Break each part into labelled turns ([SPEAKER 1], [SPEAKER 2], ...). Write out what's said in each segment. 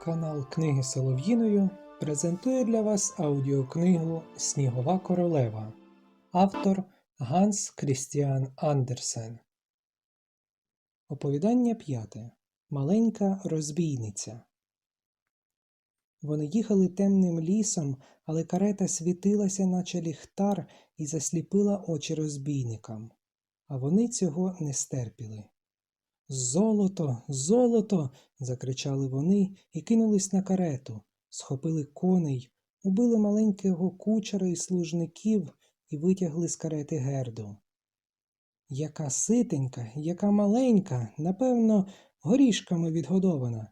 [SPEAKER 1] Канал Книги Солов'їною презентує для вас аудіокнигу Снігова королева. Автор Ганс Крістіан Андерсен. Оповідання п'яте. Маленька розбійниця. Вони їхали темним лісом, але карета світилася, наче ліхтар, і засліпила очі розбійникам. А вони цього не стерпіли. Золото, золото. закричали вони і кинулись на карету, схопили коней, убили маленького кучера і служників і витягли з карети герду. Яка ситенька, яка маленька, напевно, горішками відгодована,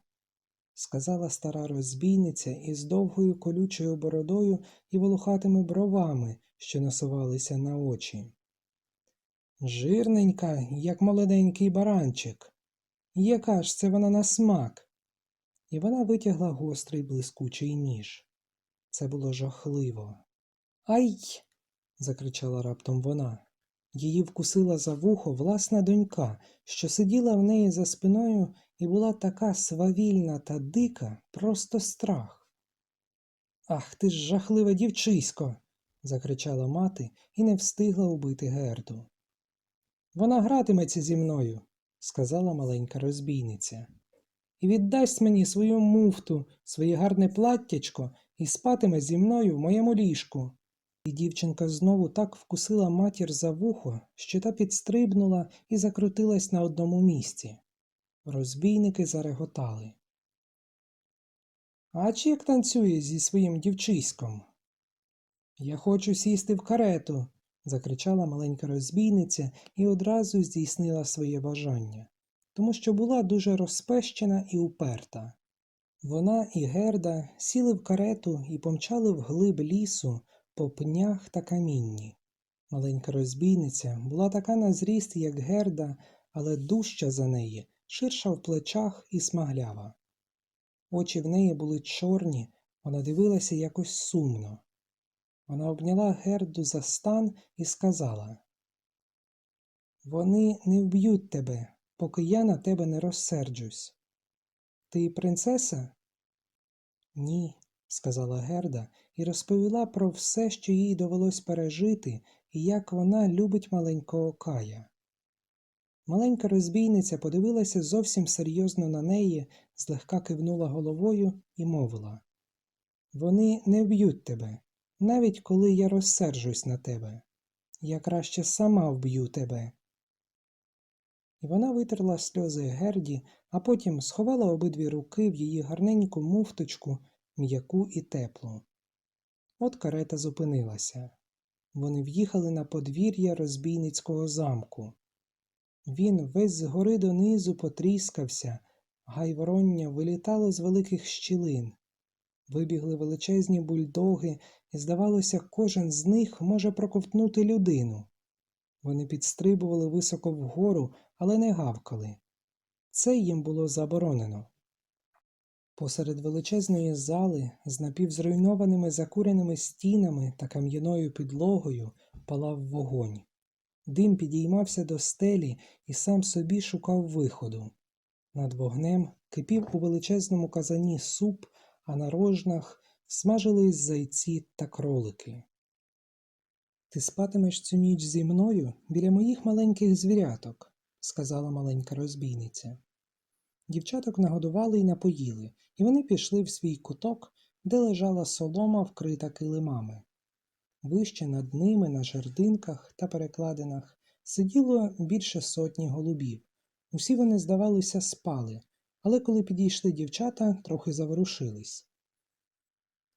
[SPEAKER 1] сказала стара розбійниця із довгою колючою бородою і волохатими бровами, що насувалися на очі. Жирненька, як молоденький баранчик. Яка ж це вона на смак? І вона витягла гострий блискучий ніж. Це було жахливо. Ай. закричала раптом вона. Її вкусила за вухо власна донька, що сиділа в неї за спиною і була така свавільна та дика, просто страх. Ах ти ж жахливе дівчисько. закричала мати і не встигла убити Герду. Вона гратиметься зі мною, сказала маленька розбійниця, і віддасть мені свою муфту, своє гарне платтячко і спатиме зі мною в моєму ліжку. І дівчинка знову так вкусила матір за вухо, що та підстрибнула і закрутилась на одному місці. Розбійники зареготали. А чи як танцює зі своїм дівчиськом? Я хочу сісти в карету, закричала маленька розбійниця і одразу здійснила своє бажання, тому що була дуже розпещена і уперта. Вона і Герда сіли в карету і помчали вглиб лісу по пнях та камінні. Маленька розбійниця була така на зріст, як Герда, але дужча за неї, ширша в плечах і смаглява. Очі в неї були чорні, вона дивилася якось сумно. Вона обняла Герду за стан і сказала Вони не вб'ють тебе, поки я на тебе не розсерджусь. Ти принцеса? Ні, сказала Герда і розповіла про все, що їй довелось пережити, і як вона любить маленького Кая. Маленька розбійниця подивилася зовсім серйозно на неї, злегка кивнула головою і мовила Вони не вб'ють тебе навіть коли я розсержусь на тебе. Я краще сама вб'ю тебе. І вона витерла сльози Герді, а потім сховала обидві руки в її гарненьку муфточку, м'яку і теплу. От карета зупинилася. Вони в'їхали на подвір'я розбійницького замку. Він весь згори донизу потріскався, гайвороння вилітало з великих щілин. Вибігли величезні бульдоги, і, здавалося, кожен з них може проковтнути людину. Вони підстрибували високо вгору, але не гавкали. Це їм було заборонено. Посеред величезної зали, з напівзруйнованими закуреними стінами та кам'яною підлогою палав вогонь. Дим підіймався до стелі і сам собі шукав виходу. Над вогнем кипів у величезному казані суп, а на рожнах смажились зайці та кролики. Ти спатимеш цю ніч зі мною біля моїх маленьких звіряток, сказала маленька розбійниця. Дівчаток нагодували і напоїли, і вони пішли в свій куток, де лежала солома, вкрита килимами. Вище над ними, на жердинках та перекладинах, сиділо більше сотні голубів. Усі вони, здавалося, спали, але коли підійшли дівчата, трохи заворушились.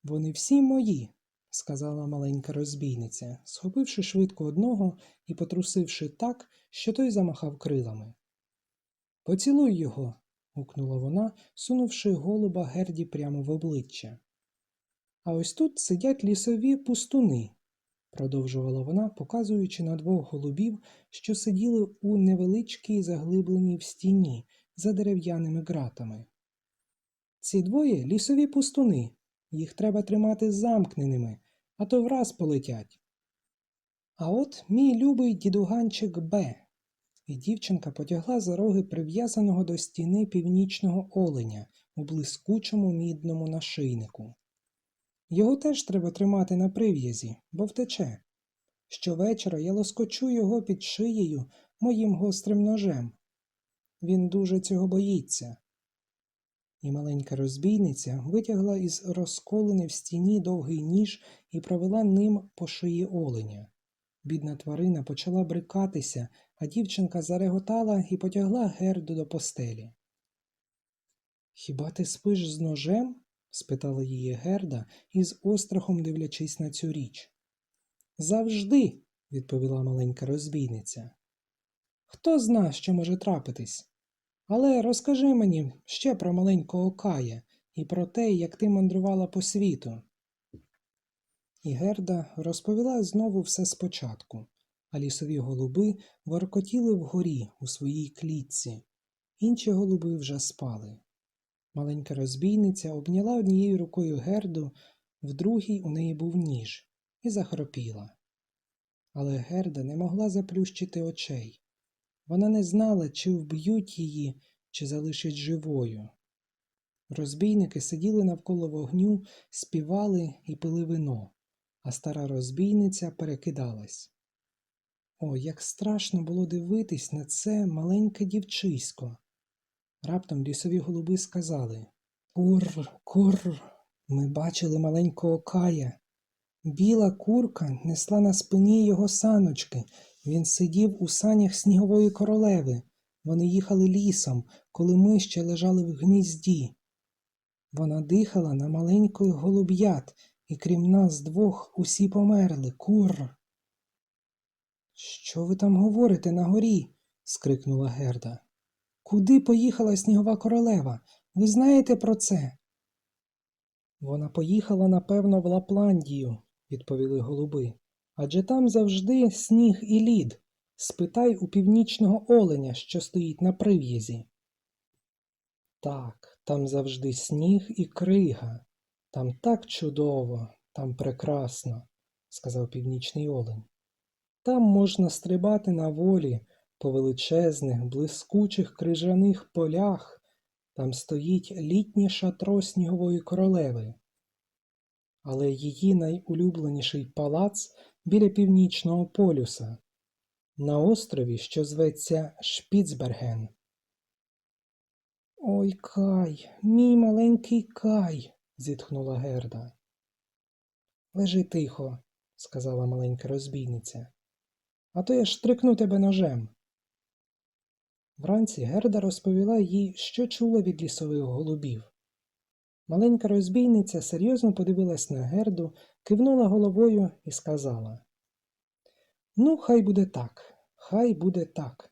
[SPEAKER 1] Вони всі мої, сказала маленька розбійниця, схопивши швидко одного і потрусивши так, що той замахав крилами. Поцілуй його. гукнула вона, сунувши голуба Герді прямо в обличчя. А ось тут сидять лісові пустуни, продовжувала вона, показуючи на двох голубів, що сиділи у невеличкій заглибленій в стіні за дерев'яними ґратами. Ці двоє лісові пустуни. Їх треба тримати замкненими, а то враз полетять. А от мій любий дідуганчик Б. І дівчинка потягла за роги прив'язаного до стіни північного оленя у блискучому мідному нашийнику. Його теж треба тримати на прив'язі, бо втече. Щовечора я лоскочу його під шиєю моїм гострим ножем. Він дуже цього боїться. І маленька розбійниця витягла із розколини в стіні довгий ніж і провела ним по шиї оленя. Бідна тварина почала брикатися, а дівчинка зареготала і потягла Герду до постелі. Хіба ти спиш з ножем? спитала її Герда із острахом дивлячись на цю річ. Завжди, відповіла маленька розбійниця. Хто зна, що може трапитись? Але розкажи мені ще про маленького Кая і про те, як ти мандрувала по світу. І Герда розповіла знову все спочатку, а лісові голуби воркотіли вгорі у своїй клітці. Інші голуби вже спали. Маленька розбійниця обняла однією рукою Герду, в другій у неї був ніж, і захропіла. Але Герда не могла заплющити очей. Вона не знала, чи вб'ють її, чи залишать живою. Розбійники сиділи навколо вогню, співали і пили вино, а стара розбійниця перекидалась. О, як страшно було дивитись на це маленьке дівчисько. Раптом лісові голуби сказали Кур, кур, ми бачили маленького Кая. Біла курка несла на спині його саночки. Він сидів у санях снігової королеви. Вони їхали лісом, коли ми ще лежали в гнізді. Вона дихала на маленьких голуб'ят, і крім нас двох усі померли. Кур. Що ви там говорите на горі? скрикнула Герда. Куди поїхала снігова королева? Ви знаєте про це? Вона поїхала, напевно, в Лапландію, відповіли голуби. Адже там завжди сніг і лід. Спитай у північного оленя, що стоїть на прив'язі. Так, там завжди сніг і крига. Там так чудово, там прекрасно, сказав північний олень. Там можна стрибати на волі по величезних, блискучих крижаних полях. Там стоїть літнє шатро снігової королеви. Але її найулюбленіший палац біля північного полюса, на острові, що зветься Шпіцберген. Ой Кай, мій маленький Кай, зітхнула Герда. Лежи тихо, сказала маленька розбійниця, а то я штрикну тебе ножем. Вранці Герда розповіла їй, що чула від лісових голубів. Маленька розбійниця серйозно подивилась на Герду, кивнула головою і сказала Ну, хай буде так, хай буде так.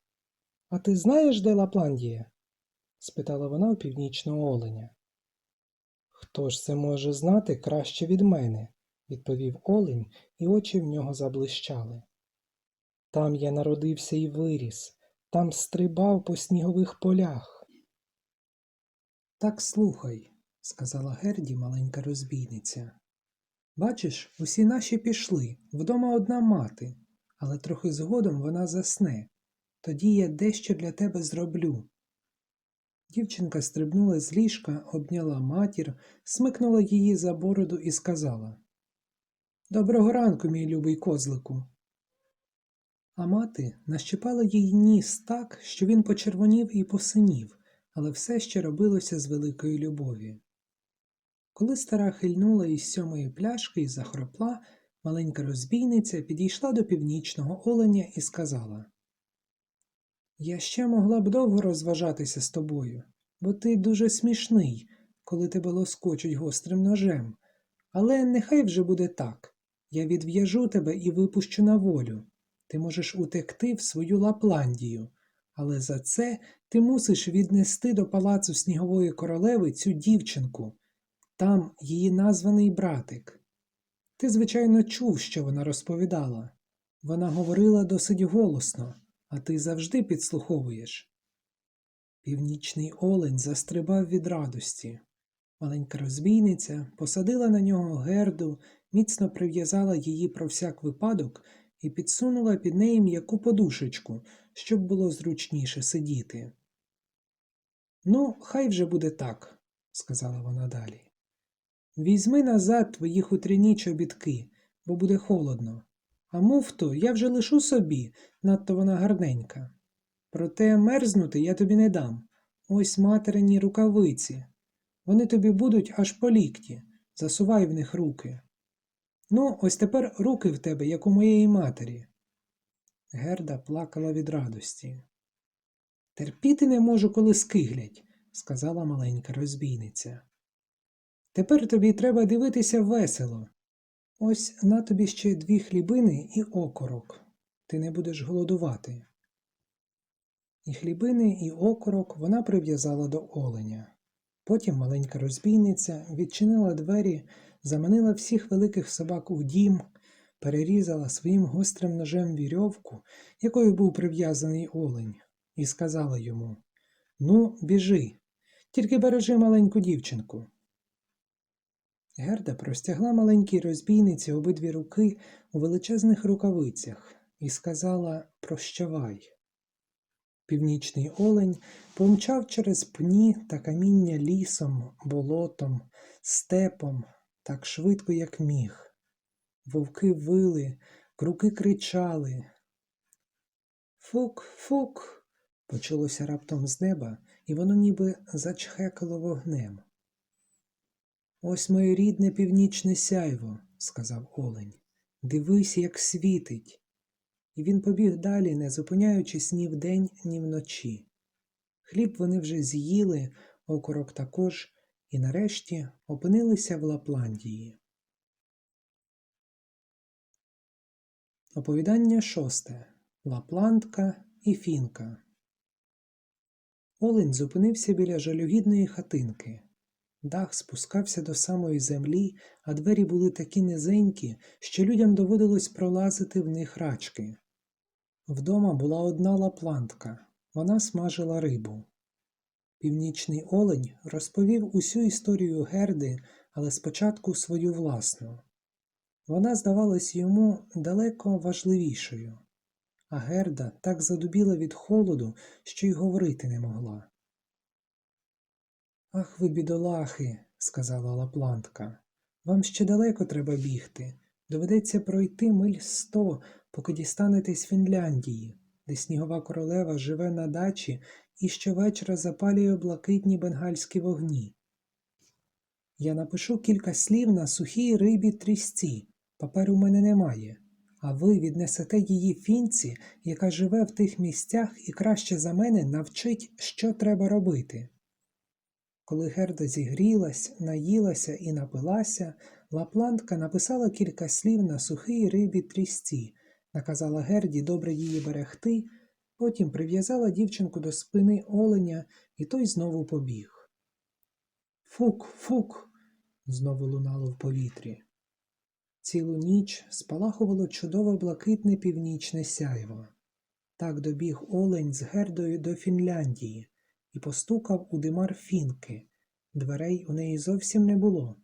[SPEAKER 1] А ти знаєш, де Лапландія? спитала вона у північного оленя. Хто ж це може знати краще від мене? відповів олень, і очі в нього заблищали. Там я народився і виріс, там стрибав по снігових полях. Так слухай, сказала Герді маленька розбійниця. Бачиш, усі наші пішли, вдома одна мати, але трохи згодом вона засне. Тоді я дещо для тебе зроблю. Дівчинка стрибнула з ліжка, обняла матір, смикнула її за бороду і сказала Доброго ранку, мій любий козлику. А мати нащипала їй ніс так, що він почервонів і посинів, але все ще робилося з великої любові. Коли стара хильнула із сьомої пляшки і захропла, маленька розбійниця підійшла до північного оленя і сказала Я ще могла б довго розважатися з тобою, бо ти дуже смішний, коли тебе лоскочуть гострим ножем. Але нехай вже буде так. Я відв'яжу тебе і випущу на волю. Ти можеш утекти в свою Лапландію, але за це ти мусиш віднести до палацу снігової королеви цю дівчинку. Там її названий братик. Ти, звичайно, чув, що вона розповідала. Вона говорила досить голосно, а ти завжди підслуховуєш. Північний олень застрибав від радості. Маленька розбійниця посадила на нього герду, міцно прив'язала її про всяк випадок і підсунула під неї м'яку подушечку, щоб було зручніше сидіти. Ну, хай вже буде так, сказала вона далі. Візьми назад твої хутряні чобітки, бо буде холодно. А муфту я вже лишу собі, надто вона гарненька. Проте мерзнути я тобі не дам. Ось материні рукавиці. Вони тобі будуть аж по лікті. Засувай в них руки. Ну, ось тепер руки в тебе, як у моєї матері. Герда плакала від радості. Терпіти не можу, коли скиглять, сказала маленька розбійниця. Тепер тобі треба дивитися весело. Ось на тобі ще дві хлібини і окорок. Ти не будеш голодувати. І хлібини, і окорок вона прив'язала до оленя. Потім маленька розбійниця відчинила двері, заманила всіх великих собак у дім, перерізала своїм гострим ножем вірьовку, якою був прив'язаний олень, і сказала йому Ну, біжи, тільки бережи маленьку дівчинку. Герда простягла маленькій розбійниці обидві руки у величезних рукавицях і сказала Прощавай. Північний олень помчав через пні та каміння лісом, болотом, степом так швидко, як міг. Вовки вили, круки кричали. Фук, фук. почулося раптом з неба, і воно ніби зачхекало вогнем. Ось моє рідне північне сяйво, сказав олень. Дивись, як світить. І він побіг далі, не зупиняючись ні вдень, ні вночі. Хліб вони вже з'їли, окорок також, і нарешті опинилися в Лапландії. Оповідання шосте Лапландка і Фінка. Олень зупинився біля жалюгідної хатинки. Дах спускався до самої землі, а двері були такі низенькі, що людям доводилось пролазити в них рачки. Вдома була одна лаплантка, вона смажила рибу. Північний олень розповів усю історію Герди, але спочатку свою власну. Вона здавалась йому далеко важливішою, а Герда так задубіла від холоду, що й говорити не могла. Ах ви, бідолахи, сказала лаплантка, вам ще далеко треба бігти. Доведеться пройти миль сто, поки дістанетесь Фінляндії, де снігова королева живе на дачі і щовечора запалює блакитні бенгальські вогні. Я напишу кілька слів на сухій рибі трісці, паперу в мене немає, а ви віднесете її фінці, яка живе в тих місцях і краще за мене навчить, що треба робити. Коли Герда зігрілась, наїлася і напилася, лаплантка написала кілька слів на сухій рибі трісці, наказала Герді добре її берегти, потім прив'язала дівчинку до спини оленя, і той знову побіг. Фук, фук. знову лунало в повітрі. Цілу ніч спалахувало чудове блакитне північне сяйво. Так добіг олень з Гердою до Фінляндії і постукав у димар фінки. Дверей у неї зовсім не було.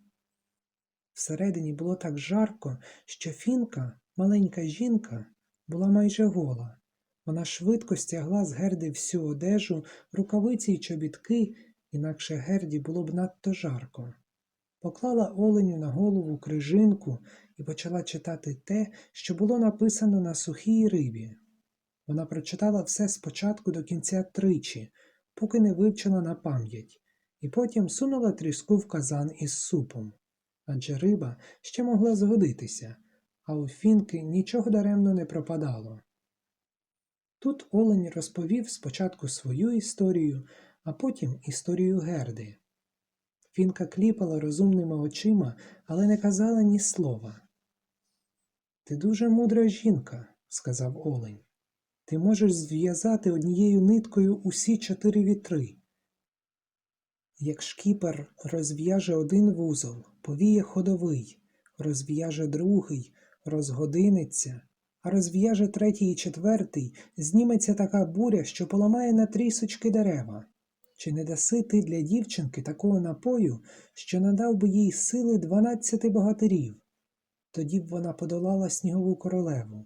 [SPEAKER 1] Всередині було так жарко, що фінка, маленька жінка, була майже гола. Вона швидко стягла з Герди всю одежу, рукавиці й чобітки, інакше Герді було б надто жарко. Поклала оленю на голову крижинку і почала читати те, що було написано на сухій рибі. Вона прочитала все спочатку до кінця тричі, поки не вивчила на пам'ять, і потім сунула тріску в казан із супом. Адже риба ще могла згодитися, а у фінки нічого даремно не пропадало. Тут Олень розповів спочатку свою історію, а потім історію Герди. Фінка кліпала розумними очима, але не казала ні слова. Ти дуже мудра жінка, сказав Олень. Ти можеш зв'язати однією ниткою усі чотири вітри. Як шкіпер розв'яже один вузол, повіє ходовий, розв'яже другий, розгодиниться, а розв'яже третій і четвертий, зніметься така буря, що поламає на трісочки дерева. Чи не даси ти для дівчинки такого напою, що надав би їй сили дванадцяти богатирів? Тоді б вона подолала снігову королеву.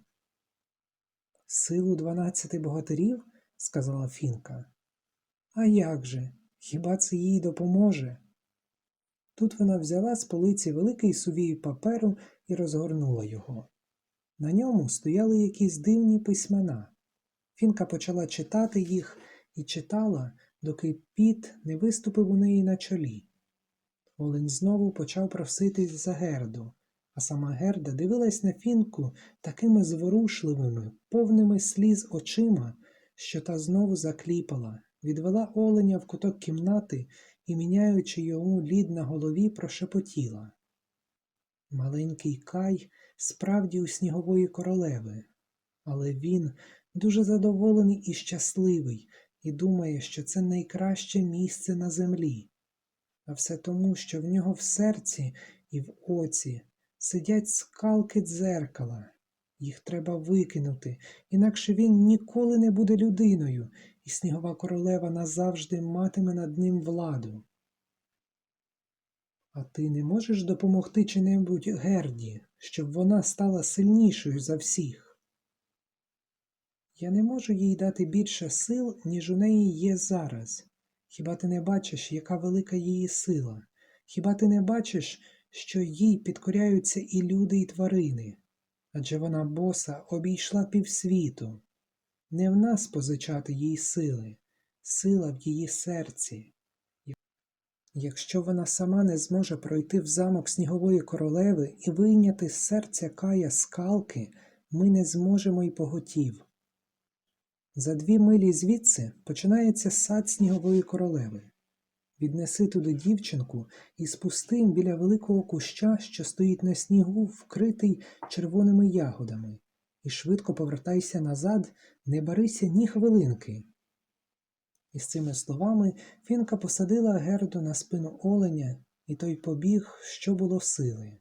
[SPEAKER 1] Силу дванадцяти богатирів? сказала Фінка. А як же? Хіба це їй допоможе? Тут вона взяла з полиці великий сувій паперу і розгорнула його. На ньому стояли якісь дивні письмена. Фінка почала читати їх і читала, доки піт не виступив у неї на чолі. Олень знову почав проситись за Герду, а сама Герда дивилась на фінку такими зворушливими, повними сліз очима, що та знову закліпала, відвела оленя в куток кімнати і, міняючи йому лід на голові, прошепотіла. Маленький Кай справді у снігової королеви, але він дуже задоволений і щасливий і думає, що це найкраще місце на землі. А все тому, що в нього в серці і в оці сидять скалки дзеркала. Їх треба викинути, інакше він ніколи не буде людиною, і снігова королева назавжди матиме над ним владу. А ти не можеш допомогти чи-небудь Герді, щоб вона стала сильнішою за всіх? Я не можу їй дати більше сил, ніж у неї є зараз. Хіба ти не бачиш, яка велика її сила? Хіба ти не бачиш, що їй підкоряються і люди, і тварини? Адже вона боса обійшла півсвіту. Не в нас позичати їй сили, сила в її серці. Якщо вона сама не зможе пройти в замок снігової королеви і вийняти з серця кая скалки, ми не зможемо й поготів. За дві милі звідси починається сад снігової королеви. Віднеси туди дівчинку і спусти біля великого куща, що стоїть на снігу, вкритий червоними ягодами, і швидко повертайся назад, не барися ні хвилинки. І з цими словами Фінка посадила Герду на спину оленя, і той побіг, що було сили.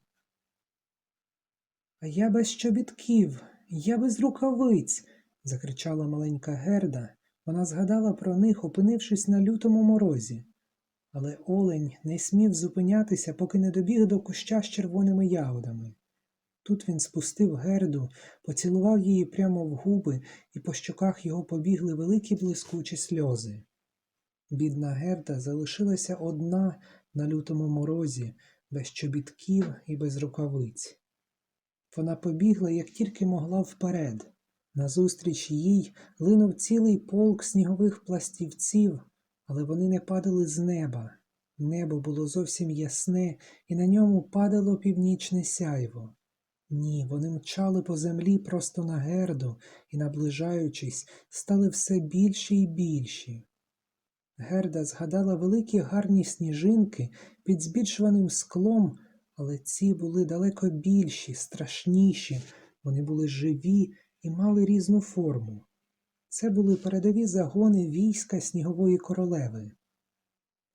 [SPEAKER 1] А я без чобітків, я без рукавиць. закричала маленька Герда. Вона згадала про них, опинившись на лютому морозі. Але олень не смів зупинятися, поки не добіг до куща з червоними ягодами. Тут він спустив герду, поцілував її прямо в губи, і по щоках його побігли великі блискучі сльози. Бідна герда залишилася одна на лютому морозі, без чобітків і без рукавиць. Вона побігла, як тільки могла вперед. Назустріч їй линув цілий полк снігових пластівців, але вони не падали з неба. Небо було зовсім ясне, і на ньому падало північне сяйво. Ні, вони мчали по землі просто на герду і, наближаючись, стали все більші й більші. Герда згадала великі гарні сніжинки під збільшуваним склом, але ці були далеко більші, страшніші, вони були живі і мали різну форму. Це були передові загони війська снігової королеви.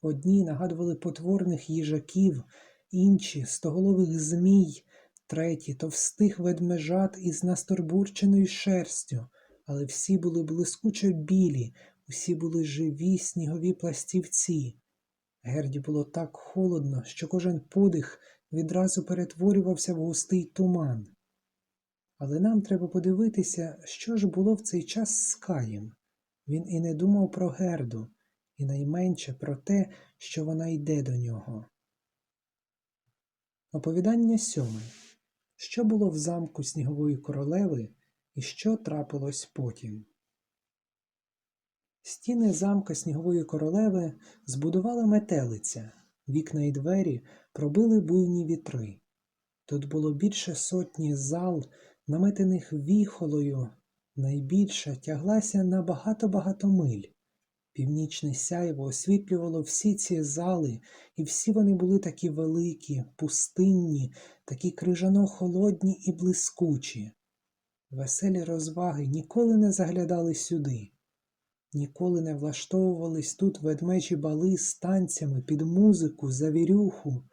[SPEAKER 1] Одні нагадували потворних їжаків, інші стоголових змій, треті товстих ведмежат із настурбурченою шерстю, але всі були блискуче білі, усі були живі снігові пластівці. Герді було так холодно, що кожен подих відразу перетворювався в густий туман. Але нам треба подивитися, що ж було в цей час з Каєм. Він і не думав про Герду, і найменше про те, що вона йде до нього. Оповідання сьоме. Що було в замку снігової королеви і що трапилось потім? Стіни замка снігової королеви збудувала метелиця, вікна й двері пробили буйні вітри. Тут було більше сотні зал, наметених віхолою, найбільша тяглася на багато-багато миль. Північне сяйво освітлювало всі ці зали, і всі вони були такі великі, пустинні, такі крижано холодні і блискучі. Веселі розваги ніколи не заглядали сюди, ніколи не влаштовувались тут ведмежі бали з танцями під музику, завірюху,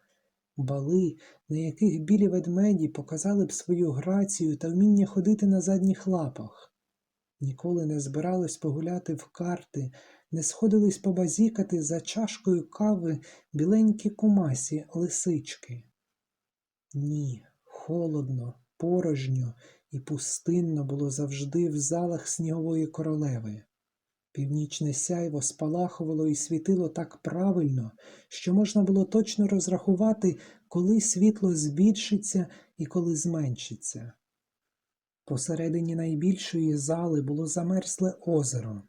[SPEAKER 1] бали, на яких білі ведмеді показали б свою грацію та вміння ходити на задніх лапах. Ніколи не збирались погуляти в карти, не сходились побазікати за чашкою кави біленькі кумасі лисички. Ні, холодно, порожньо і пустинно було завжди в залах снігової королеви. Північне сяйво спалахувало і світило так правильно, що можна було точно розрахувати, коли світло збільшиться і коли зменшиться. Посередині найбільшої зали було замерзле озеро.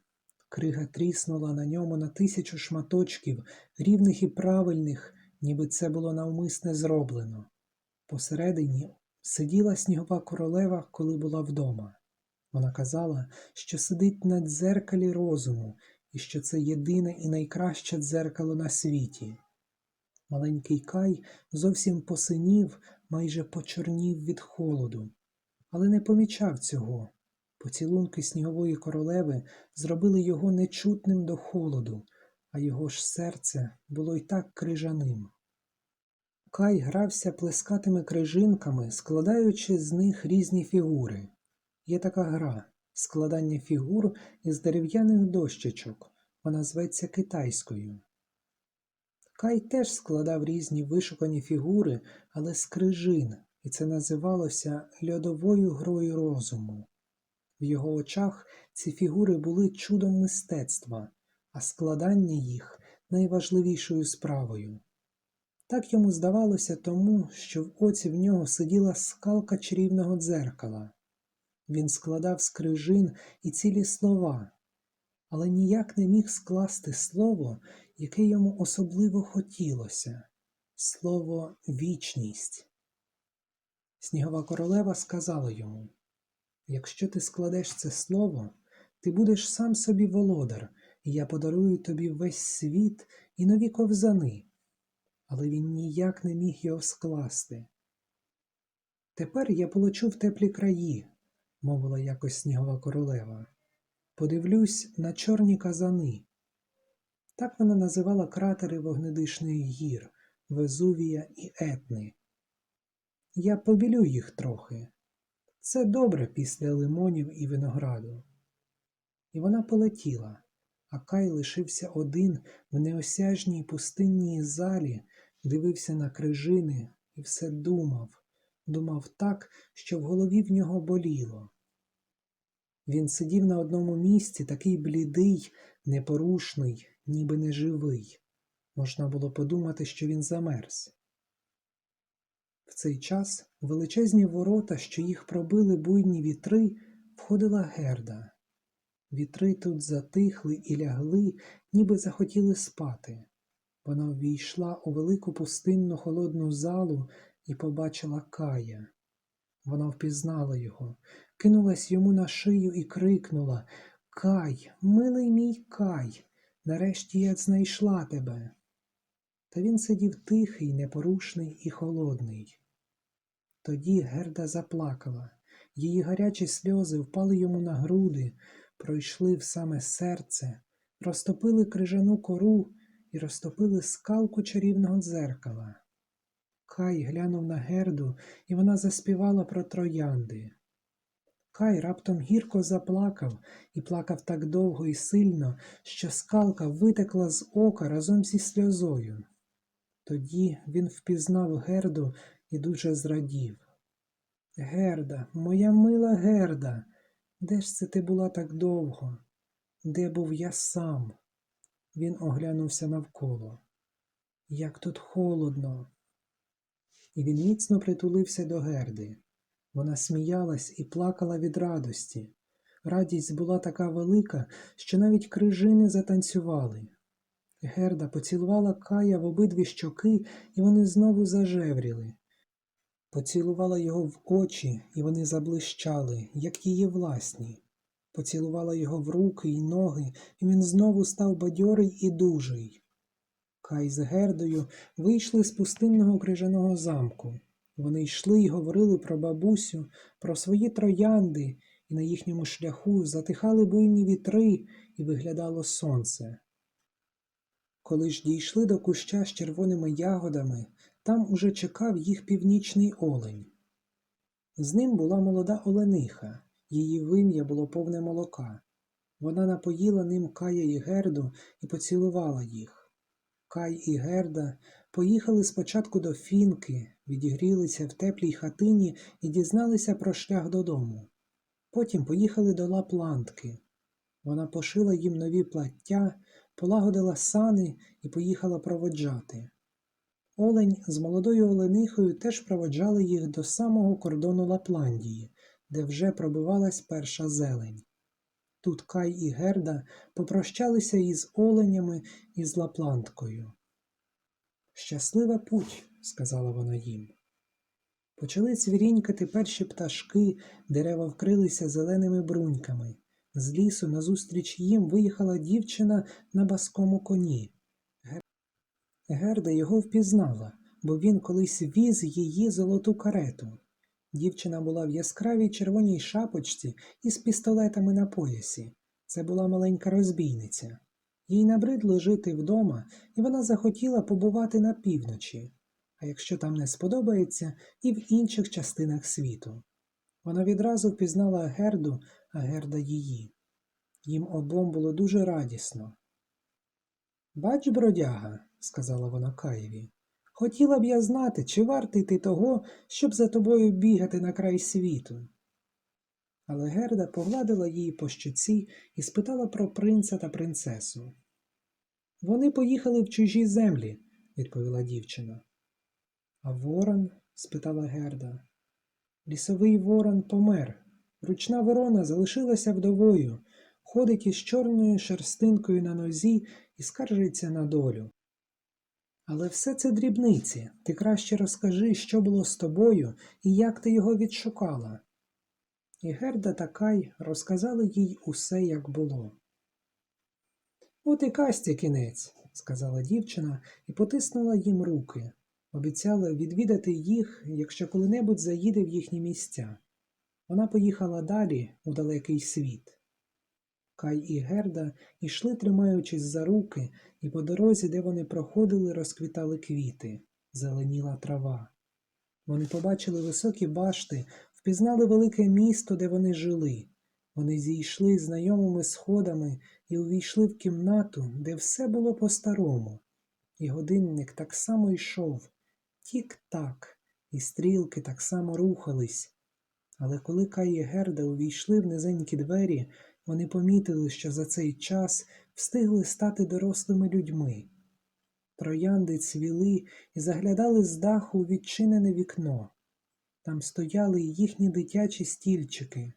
[SPEAKER 1] Крига тріснула на ньому на тисячу шматочків, рівних і правильних, ніби це було навмисне зроблено. Посередині сиділа снігова королева, коли була вдома. Вона казала, що сидить на дзеркалі розуму і що це єдине і найкраще дзеркало на світі. Маленький Кай зовсім посинів, майже почорнів від холоду, але не помічав цього. Поцілунки снігової королеви зробили його нечутним до холоду, а його ж серце було й так крижаним. Кай грався плескатими крижинками, складаючи з них різні фігури. Є така гра складання фігур із дерев'яних дощечок. Вона зветься китайською. Кай теж складав різні вишукані фігури, але з крижин, і це називалося льодовою грою розуму. В його очах ці фігури були чудом мистецтва, а складання їх найважливішою справою. Так йому здавалося тому, що в оці в нього сиділа скалка чарівного дзеркала. Він складав з крижин і цілі слова, але ніяк не міг скласти слово, яке йому особливо хотілося слово вічність. Снігова королева сказала йому Якщо ти складеш це слово, ти будеш сам собі володар, і я подарую тобі весь світ і нові ковзани. Але він ніяк не міг його скласти. Тепер я полечу в теплі краї, мовила якось снігова королева. Подивлюсь на чорні казани. Так вона називала кратери вогнедишних гір, Везувія і Етни. Я побілю їх трохи. Це добре після лимонів і винограду. І вона полетіла, а Кай лишився один в неосяжній пустинній залі, дивився на крижини і все думав, думав так, що в голові в нього боліло. Він сидів на одному місці, такий блідий, непорушний, ніби неживий. Можна було подумати, що він замерз. В цей час у величезні ворота, що їх пробили буйні вітри, входила герда. Вітри тут затихли і лягли, ніби захотіли спати. Вона ввійшла у велику пустинну холодну залу і побачила Кая. Вона впізнала його, кинулась йому на шию і крикнула Кай, милий мій Кай, нарешті я знайшла тебе. Та він сидів тихий, непорушний і холодний. Тоді Герда заплакала, її гарячі сльози впали йому на груди, пройшли в саме серце, розтопили крижану кору і розтопили скалку чарівного дзеркала. Кай глянув на Герду, і вона заспівала про троянди. Кай раптом гірко заплакав і плакав так довго і сильно, що скалка витекла з ока разом зі сльозою. Тоді він впізнав Герду і дуже зрадів. Герда, моя мила Герда, де ж це ти була так довго? Де був я сам? Він оглянувся навколо. Як тут холодно. І він міцно притулився до Герди. Вона сміялась і плакала від радості. Радість була така велика, що навіть крижини затанцювали. Герда поцілувала Кая в обидві щоки, і вони знову зажевріли. Поцілувала його в очі, і вони заблищали, як її власні. Поцілувала його в руки й ноги, і він знову став бадьорий і дужий. Кай з Гердою вийшли з пустинного крижаного замку. Вони йшли й говорили про бабусю, про свої троянди, і на їхньому шляху затихали буйні вітри і виглядало сонце. Коли ж дійшли до куща з червоними ягодами, там уже чекав їх північний олень. З ним була молода олениха, її вим'я було повне молока. Вона напоїла ним Кая і Герду і поцілувала їх. Кай і Герда поїхали спочатку до фінки, відігрілися в теплій хатині і дізналися про шлях додому. Потім поїхали до Лапландки. Вона пошила їм нові плаття, полагодила сани і поїхала проводжати. Олень з молодою оленихою теж проводжали їх до самого кордону Лапландії, де вже пробивалась перша зелень. Тут Кай і Герда попрощалися із оленями і з Лапландкою. Щаслива путь, сказала вона їм. Почали цвірінькати перші пташки, дерева вкрилися зеленими бруньками. З лісу назустріч їм виїхала дівчина на баскому коні. Герда його впізнала, бо він колись віз її золоту карету. Дівчина була в яскравій червоній шапочці із пістолетами на поясі. Це була маленька розбійниця. Їй набридло жити вдома, і вона захотіла побувати на півночі, а якщо там не сподобається, і в інших частинах світу. Вона відразу впізнала Герду, а Герда її. Їм обом було дуже радісно. Бач, бродяга, сказала вона Каєві, хотіла б я знати, чи вартий ти того, щоб за тобою бігати на край світу. Але Герда погладила її по щоці і спитала про принца та принцесу. Вони поїхали в чужі землі, відповіла дівчина. А ворон? спитала Герда. Лісовий ворон помер. Ручна ворона залишилася вдовою, ходить із чорною шерстинкою на нозі і скаржиться на долю. Але все це дрібниці. Ти краще розкажи, що було з тобою і як ти його відшукала. І Герда та Кай розказали їй усе, як було. От і касті кінець, сказала дівчина і потиснула їм руки. Обіцяла відвідати їх, якщо коли-небудь заїде в їхні місця. Вона поїхала далі у далекий світ. Кай і Герда йшли, тримаючись за руки, і по дорозі, де вони проходили, розквітали квіти, зеленіла трава. Вони побачили високі башти, впізнали велике місто, де вони жили. Вони зійшли знайомими сходами і увійшли в кімнату, де все було по-старому. І годинник так само йшов, тік-так, і стрілки так само рухались. Але коли Кай і Герда увійшли в низенькі двері, вони помітили, що за цей час встигли стати дорослими людьми. Троянди цвіли і заглядали з даху у відчинене вікно. Там стояли їхні дитячі стільчики.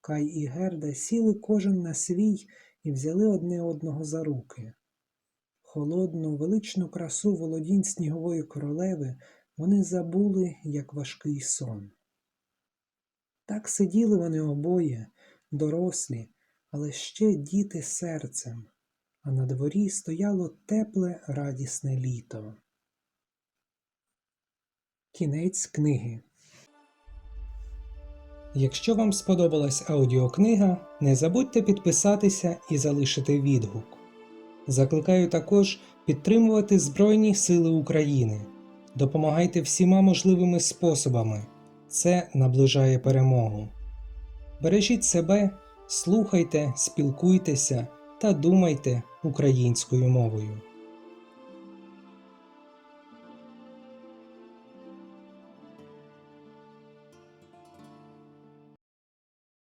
[SPEAKER 1] Кай і Герда сіли кожен на свій і взяли одне одного за руки. Холодну, величну красу володінь снігової королеви вони забули, як важкий сон. Так сиділи вони обоє, дорослі, але ще діти серцем, а на дворі стояло тепле, радісне літо. Кінець книги. Якщо вам сподобалась аудіокнига, не забудьте підписатися і залишити відгук. Закликаю також підтримувати Збройні Сили України. Допомагайте всіма можливими способами. Це наближає перемогу. Бережіть себе, слухайте, спілкуйтеся та думайте українською мовою.